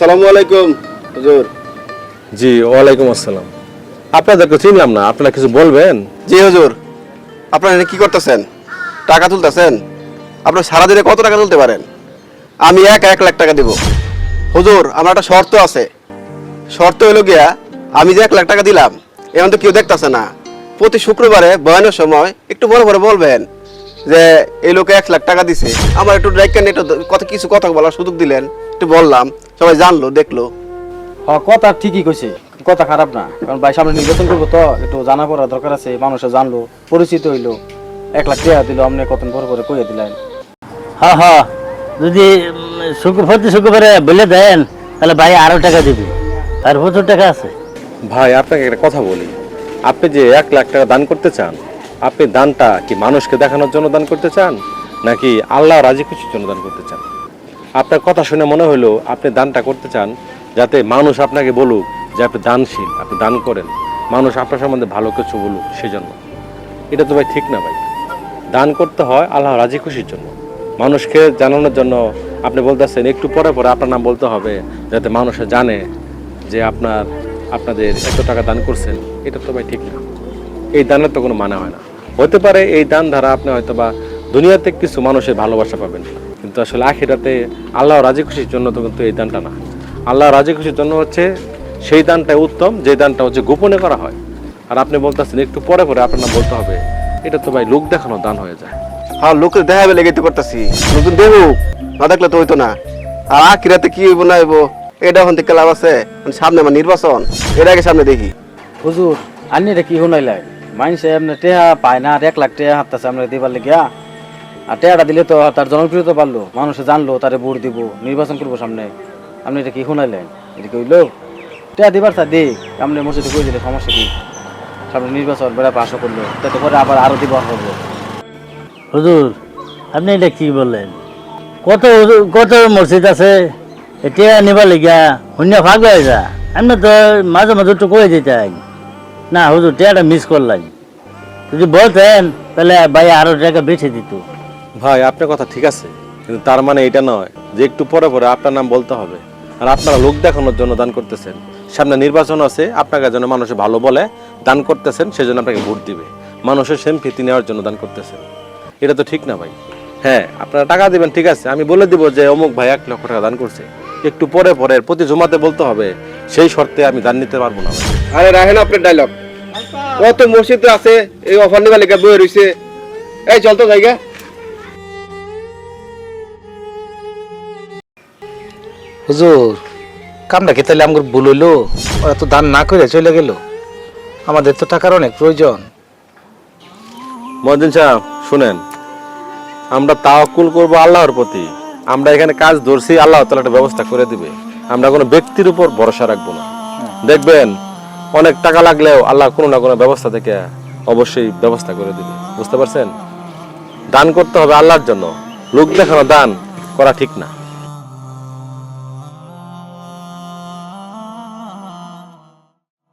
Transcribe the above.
আসসালামু আলাইকুম হুজুর। জি ওয়ালাইকুম আসসালাম। আপনাদেরকে চিনলাম না আপনারা কিছু বলবেন? জি হুজুর। আপনারা এখানে কি করতেছেন? টাকা তুলতেছেন? আপনি সারাদিনে কত টাকা তুলতে পারেন? আমি এক এক লাখ টাকা দেব। হুজুর আমার একটা শর্ত আছে। শর্ত হলো গিয়া আমি যে এক লাখ টাকা দিলাম এখন তো কেউ দেখতেছে না। প্রতি শুক্রবারে বয়ানের সময় একটু বড় বড় বলবেন যে এই লোকে এক লাখ টাকা দিছে। আমার একটু ডাইকেন একটু কথা কিছু কথা বলার সুযোগ দিলেন। একটু বললাম সবাই জানলো দেখল। হ কথা ঠিকই কইছে কথা খারাপ না কারণ ভাই সামনে নির্বাচন করব তো একটু জানা পড়া দরকার আছে মানুষে জানলো পরিচিত হইল এক লাখ টাকা দিল আপনি কত বড় করে কইয়া দিলেন। হ্যাঁ হ্যাঁ যদি প্রতি শুক্রবারে বলে দেন তাহলে ভাই আরও টাকা দিবি তার প্রচুর টাকা আছে। ভাই আপনাকে একটা কথা বলি আপনি যে এক লাখ টাকা দান করতে চান আপনি দানটা কি মানুষকে দেখানোর জন্য দান করতে চান নাকি আল্লাহ রাজি খুশির জন্য দান করতে চান? আপনার কথা শুনে মনে হলো আপনি দানটা করতে চান, যাতে মানুষ আপনাকে বলুক যে আপনি দানশীল, আপনি দান করেন। মানুষ আপনার সম্বন্ধে ভালো কিছু বলুক সেজন্য। এটা তো ভাই ঠিক না ভাই। দান করতে হয় আল্লাহ রাজি খুশির জন্য। মানুষকে জানানোর জন্য আপনি বলতেছেন, একটু পরে পরে আপনার নাম বলতে হবে, যাতে মানুষে জানে যে আপনার, আপনাদের এত টাকা দান করছেন, এটা তো ভাই ঠিক না। এই দানের তো কোনো মানে হয় না। হতে পারে এই দান দ্বারা আপনি হয়তো বা দুনিয়াতে কিছু মানুষের ভালোবাসা পাবেন। কিন্তু আসলে আখিরাতে আল্লাহ রাজি খুশির জন্য তো কিন্তু এই দানটা না। আল্লাহ রাজি খুশির জন্য হচ্ছে সেই দানটাই উত্তম যে দানটা হচ্ছে গোপনে করা হয়। আর আপনি বলতেছেন একটু পরে পরে আপনার বলতে হবে। এটা তো ভাই লোক দেখানো দান হয়ে যায়। হ্যাঁ লোকের দেখাবে লেগে তো করতেছি। নতুন দেবো না দেখলে তো হইতো না। আর আখিরাতে কি হইব না হইব এটা এখন থেকে লাভ আছে? মানে সামনে আমার নির্বাচন এর আগে সামনে দেখি। হুজুর আনি এটা কি শুনাইলাই মানুষে এমনি টেহা পায় না আর এক লাখ টেহা হাততাছে আমরা দিবার লেগিয়া। আর টেহাটা দিলে তো তার জনপ্রিয়তা বাড়লো, মানুষে জানলো, তারে ভোট দিব, নির্বাচন করব সামনে। আপনি এটা কি শুনাইলেন? এটা কি টেহা দিবার তা দিক আপনি মসজিদে কই দিলে সমস্যা কি? সামনে নির্বাচন বেড়া পাশও করল, তাতে করে আবার আরও দিবার করব হুজুর, আপনি এটা কি বললেন? কত কত মসজিদ আছে? এতিয়া নিবা লাগিয়া শূন্য ভাগ হয়ে যা। আমি তো মাঝে মাঝে একটু করে দিতাম না হুজুর, টিয়াটা মিস করলাম যদি বলতেন, তাহলে ভাই আরও টাকা বেছে দিত। ভাই, আপনার কথা ঠিক আছে, কিন্তু তার মানে এটা নয় যে একটু পরে পরে আপনার নাম বলতে হবে। আর আপনারা লোক দেখানোর জন্য দান করতেছেন। সামনে নির্বাচন আছে, আপনাকে যেন মানুষে ভালো বলে, দান করতেছেন, সেজন্য আপনাকে ভোট দিবে। মানুষের সেমফিতি নেওয়ার জন্য দান করতেছেন। এটা তো ঠিক না ভাই। হ্যাঁ আপনারা টাকা দিবেন, ঠিক আছে। আমি বলে দিব যে, অমুক ভাই এক লক্ষ টাকা দান করছে। একটু পরে পরে, প্রতি জমাতে বলতে হবে, সেই শর্তে আমি দান নিতে পারব না। আরে, রাখেন আপনার ডায়লগ কত মসজিদ আছে, এই অফার নিবার লেগে বয়ে রইছে। এই, চল তো, জায়গা। হুজুর, কামটা কি তাহলে আমার ভুল হইল? ওরা তো দান না করে চলে গেল। আমাদের তো টাকার অনেক প্রয়োজন। মহাদিন সাহেব, শুনেন, আমরা তাওয়াক্কুল করব আল্লাহর প্রতি। আমরা এখানে কাজ ধরছি, আল্লাহ তালা একটা ব্যবস্থা করে দিবে। আমরা কোনো ব্যক্তির উপর ভরসা রাখব না। দেখবেন, অনেক টাকা লাগলেও আল্লাহ কোনো না কোনো ব্যবস্থা থেকে অবশ্যই ব্যবস্থা করে দিবে। বুঝতে পারছেন? দান করতে হবে আল্লাহর জন্য। লোক দেখানো দান করা ঠিক না।